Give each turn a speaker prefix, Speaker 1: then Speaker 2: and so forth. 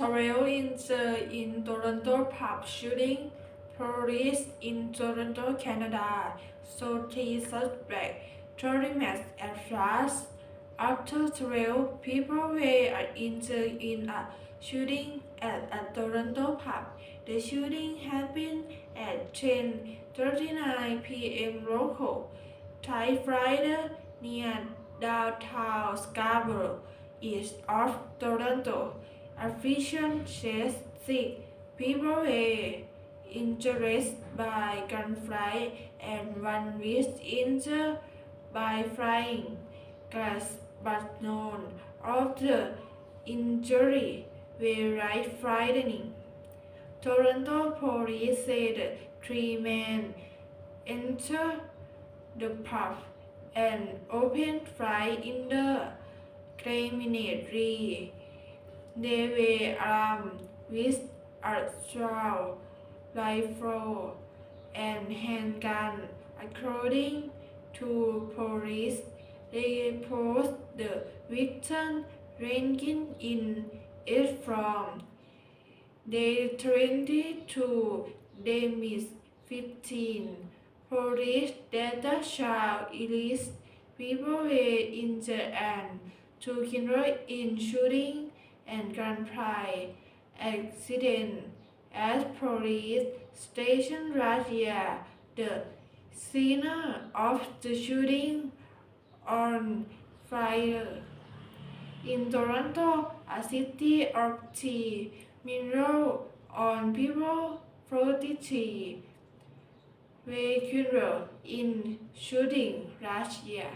Speaker 1: 12 injured in Toronto pub shooting. Police in Toronto, Canada, three suspects, 30 minutes at large. After 12 people were injured in a shooting at a Toronto pub. The shooting happened at 10:39 p.m. local time Friday near downtown Scarborough, east of Toronto. Said six people were injured by gunfire and one was injured by flying glass, but none of the injury were right frightening. Toronto police said three men entered the pub and opened fire in the criminally. They were armed with assault rifle and handgun. According to police, they posed the victim ranking in it from day 20 to Demis 15. Police data show Elise people were injured and two killed in shooting and gunfire accident as police station Russia, the scene of the shooting on fire. In Toronto, a city of tea, mineral on people 43 were killed in shooting last year.